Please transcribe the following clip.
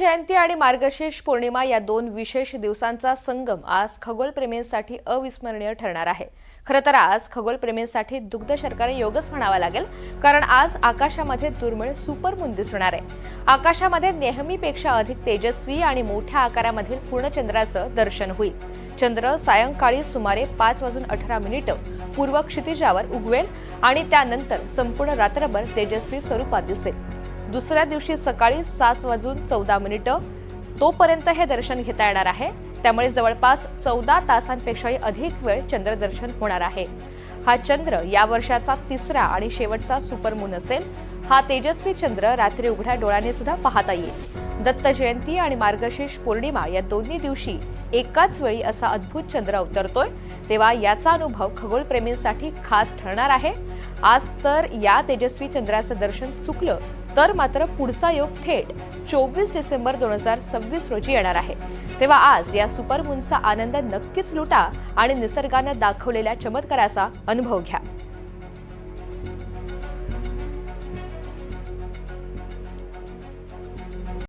जयंती आणि मार्गशीर्ष पौर्णिमा या दोन विशेष दिवसांचा संगम आज खगोलप्रेमींसाठी अविस्मरणीय ठरणार आहे. खरं तर आज खगोलप्रेमींसाठी दुग्ध शर्करा योगच म्हणावा लागेल कारण आज आकाशामध्ये दुर्मिळ सुपरमून दिसणार आहे. आकाशामध्ये नेहमीपेक्षा अधिक तेजस्वी आणि मोठ्या आकारामधील पूर्णचंद्राचं दर्शन होईल. चंद्र सायंकाळी सुमारे पाच वाजून अठरा मिनिटं पूर्व क्षितिजावर उगवेल आणि त्यानंतर संपूर्ण रात्रभर तेजस्वी स्वरूपात दिसेल. दुसऱ्या दिवशी सकाळी सात वाजून चौदा मिनिटं तोपर्यंत हे दर्शन घेता येणार आहे. त्यामुळे जवळपास चौदा तासांपेक्षाही अधिक वेळ चंद्रदर्शन होणार आहे. हा चंद्र या वर्षाचा तिसरा आणि शेवटचा सुपरमून असेल. हा तेजस्वी चंद्र रात्री उघड्या डोळ्याने सुद्धा पाहता येईल. दत्त जयंती आणि मार्गशीर्ष पौर्णिमा या दोन्ही दिवशी एकाच वेळी असा अद्भुत चंद्र अवतरतोय. तेव्हा याचा अनुभव खगोलप्रेमींसाठी खास ठरणार आहे. आज तर या तेजस्वी चंद्राचं दर्शन चुकलं तर मात्र पुढचा योग थेट चोवीस डिसेंबर दोन हजार सव्वीस रोजी येणार आहे. तेव्हा आज या सुपरमूनचा आनंद नक्कीच लुटा आणि निसर्गानं दाखवलेल्या चमत्काराचा अनुभव घ्या.